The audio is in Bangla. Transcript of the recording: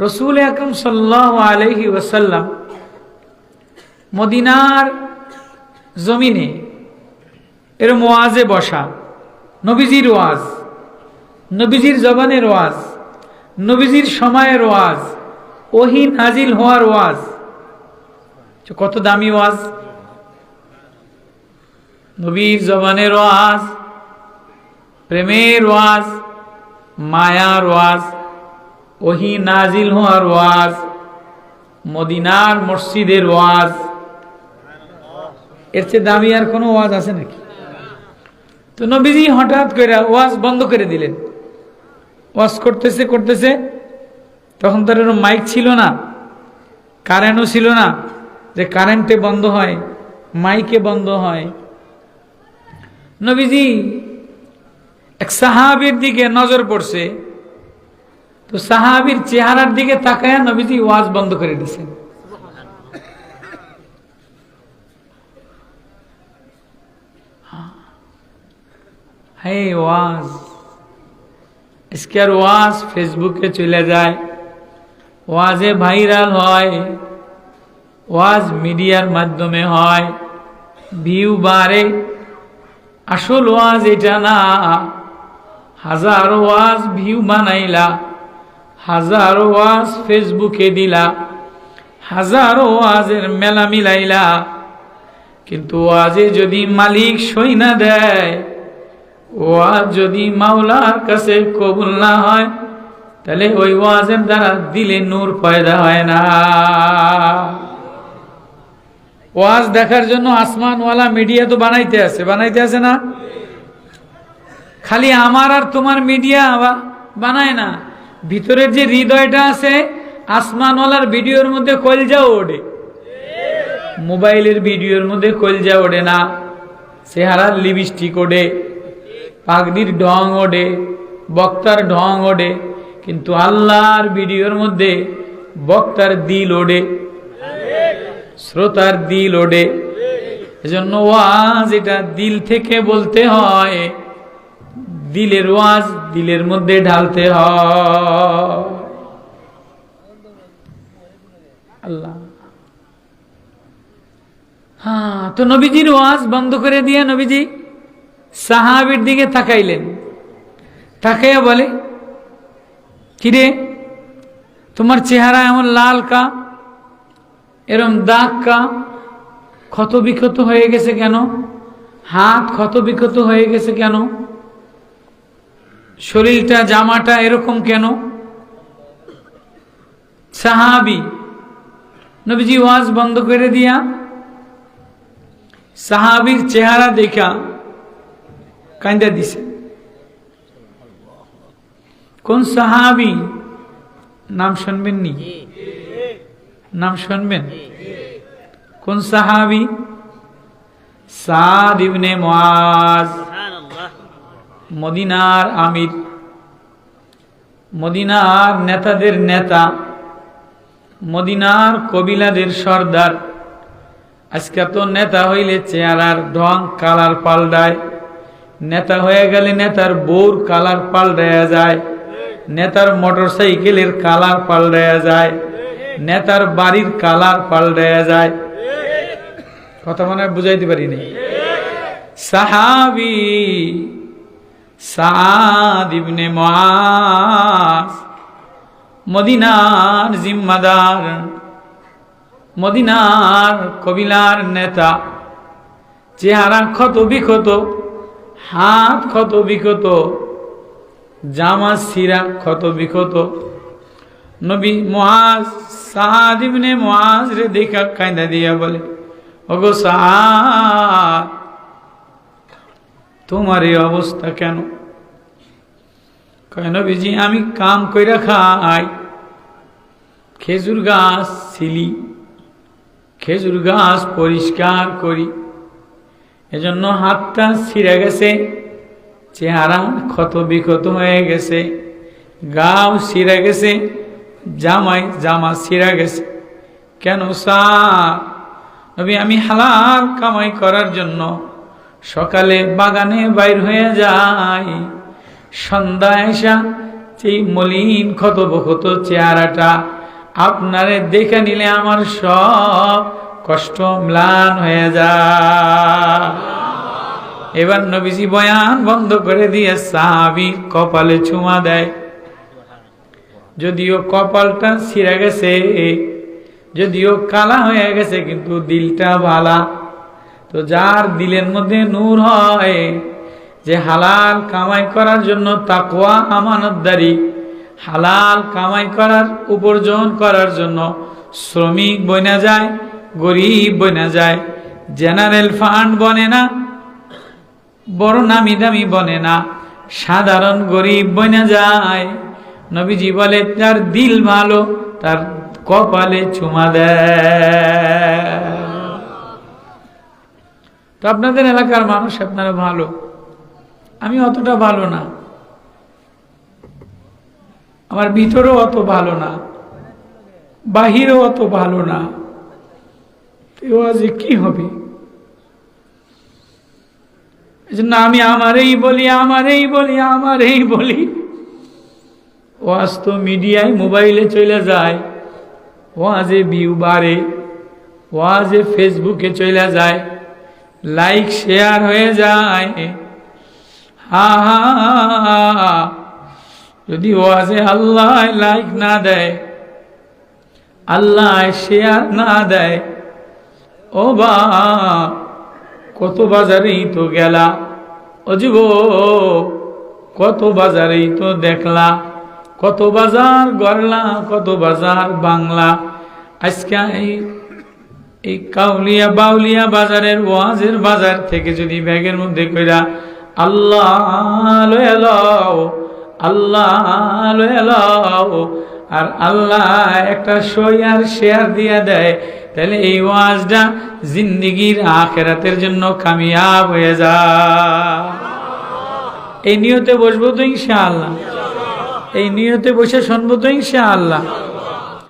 রসুল আকরম সাল্লাহ আলহি ওয়াসাল্লাম মদিনার জমিনে এর ওয়াজে বসা, নবীজির ওয়াজ, নবীজির জবানের ওয়াজ, নবীজির সময়ের ওয়াজ, ওহি নাজিল হওয়ার ওয়াজ। কত দামি ওয়াজ। নবীর জবানের ওয়াজ, প্রেমের ওয়াজ, মায়ার ওয়াজ। ওহি নাজিল হওয়ার ওয়াজ, মদিনার মসজিদের ওয়াজ। এর চেয়ে দামি আর কোনো ওয়াজ আছে নাকি? তো নবীজি হঠাৎ করে ওয়াজ বন্ধ করে দিলেন। ওয়াজ করতেছে করতেছে, তখন তার মাইক ছিল না, কারেন্টও ছিল না, যে কারেন্টে বন্ধ হয়, মাইকে বন্ধ হয়। নবীজি এক সাহাবির দিকে নজর পড়ছে। তো সাহাবির চেহারার দিকে তাকায় নবীজি ওয়াজ বন্ধ করে দিয়েছেন হে ওয়াজ, আজকে আর ওয়াজ ফেসবুকে চলে যায়। ওয়াজে ভাইরাল হয়, ওয়াজ মিডিয়ার মাধ্যমে হয়, ভিউ বাড়ে। আসল ওয়াজ এটা না, হাজার ওয়াজ ভিউ বানাইলা। হাজার ওয়াজ ফেসবুকে দিলা, হাজার ওয়াজের মেলা মিলাইলা। কিন্তু ওয়াজে যদি মালিক সই না দেয়, ওয়াজ যদি মাওলার কাছে কবুল না হয়, তাহলে ওই ওয়াজের দ্বারা দিলে নূর পয়দা হয় না। ওয়াজ দেখার জন্য আসমানওয়ালা মিডিয়া তো বানাইতে আছে বানাইতে আছে না? খালি আমার আর তোমার মিডিয়া বানায় না। ভিতরের যে হৃদয়টা আছে, আসমানওয়ালার ভিডিওর মধ্যে কলজাও ওঠে মোবাইলের ভিডিওর মধ্যে কলজা ওঠে না। চেহারার লিপস্টিক ওঠে পাগড়ির ঢং ওঠে বক্তার ঢং ওঠে কিন্তু আল্লাহর ভিডিওর মধ্যে বক্তার দিল ওডে। শ্রোতার দিল ওডে। এজন্য ওয়াজ এটা দিল থেকে বলতে হয়। দিলের ওয়াজ দিলের মধ্যে ঢালতে হয়। আল্লাহ। হ্যাঁ তো নবীজির ওয়াজ বন্ধ করে দিয়ে নবীজি সাহাবির দিকে তাকাইলেন। তাকাইয়া বলে, কিরে, তোমার চেহারা এমন লাল কা? এরম দাগ কা? ক্ষত বিক্ষত হয়ে গেছে কেন? হাত ক্ষত বিক্ষত হয়ে গেছে কেন? শরীরটা, জামাটা এরকম কেন? সাহাবি, নবীজি ওয়াজ বন্ধ করে দিয়া সাহাবির চেহারা দেখা কান্দা দিছে। কোন সাহাবি? নাম শুনবেন নি? নাম শুনবেন? কোন সাহাবি? সাদ ইবনে মুআজ। মদিনার আমির, মদিনার নেতাদের নেতা, মদিনার কবিলাদের সর্দার। আজকে তো নেতা হইলে চেহারার ঢং কালার পাল্টায়। নেতা হয়ে গেলে নেতার বউর কালার পাল্টায়া যায়। নেতার মোটর সাইকেলের কালার পাল্টায়া যায়। নেতার বাড়ির কালার পাল্টায়া যায়। কথা মনে বুঝাইতে পারিনি। সাহাবি সাদ ইবনে মুআজ, মদিনার জিম্মাদার, মদিনার কবিলার নেতা চেহারা ক্ষত বিক্ষত, হাত ক্ষত বিক্ষত, জামা সিরা ক্ষত বিক্ষত। নবী মহাজ সাদ ইবনে মুআজ রে দেখা কায়দা দিয়া বলে, ওগো সাদ তোমার এই অবস্থা কেন? কেন বিজি আমি কাম কইরা খাই। খেজুর গাছ ছিলি। খেজুর গাছ পরিষ্কার করি। এজন্য হাতটা ছিঁড়ে গেছে। চেহারা ক্ষত বিক্ষত হয়ে গেছে। গাও ছিঁড়ে গেছে। জামাই জামা ছিঁড়ে গেছে। কেন সা নবী, আমি হালাল কামাই করার জন্য সকালে বাগানে বাইর হয়ে যাই। সন্ধ্যা এসা সেই মলিন ক্ষত ক্ষতবক্ষত চেহারাটা আপনারে দেখে নিলে আমার সব কষ্ট ম্লান হয়ে যায়। এবার নবীজি বয়ান বন্ধ করে দিয়ে সাহাবি কপালে চুমা দেয়। যদিও কপালটা ছিঁড়ে গেছে, যদিও কালা হয়ে গেছে, কিন্তু দিলটা ভালা। তো যার দিলের মধ্যে নূর হয়, যে হালাল কামাই করার জন্য তাকওয়া, আমানতদারি, হালাল কামাই করার, উপার্জন করার জন্য শ্রমিক বনা যায়, গরিব বনা যায়, জেনারেল ফান্ড বনে না, বড় নামি দামি বনে না, সাধারণ গরিব বনে যায়। নবীজি বলে, তার দিল ভালো, তার কপালে চুমা দেয়। তো আপনাদের এলাকার মানুষ আপনারা ভালো। আমি অতটা ভালো না। আমার ভিতরেও অত ভালো না। বাহিরেও অত ভালো না। এ আজ কি হবে? এজন্য আমি আমারই বলি আমারই বলি আমারই বলি। ওয়াজ তো মিডিয়ায়, মোবাইলে চলে যায়। ওয়াজে ভিউ বাড়ে। ওয়াজে ফেসবুকে চলে যায়। লাইক শেয়ার হয়ে যায়। হা হা। যদি ওয়াজে আল্লাহ লাইক না দেয়, আল্লাহ শেয়ার না দেয়, ও বা, কত বাজারেই তো গেলা। অজীব কত বাজারেই তো দেখলা। কত বাজার গড়লা, কত বাজার বাংলা। আজকে এই কাউলিয়া বাউলিয়া বাজারের ওয়াজের বাজার থেকে যদি ব্যাগের মধ্যে কইরা, আল্লাহ আল্লাহ আর আল্লাহ একটা সই শেয়ার দিয়া দেয়, তাহলে এই ওয়াজটা জিন্দিগির আখেরাতের জন্য কামিয়াব হয়ে যা। এই নিয়তে বসবো তো ইনশাআল্লাহ। এই নিয়তে বসে শুনব তো ইনশাআল্লাহ।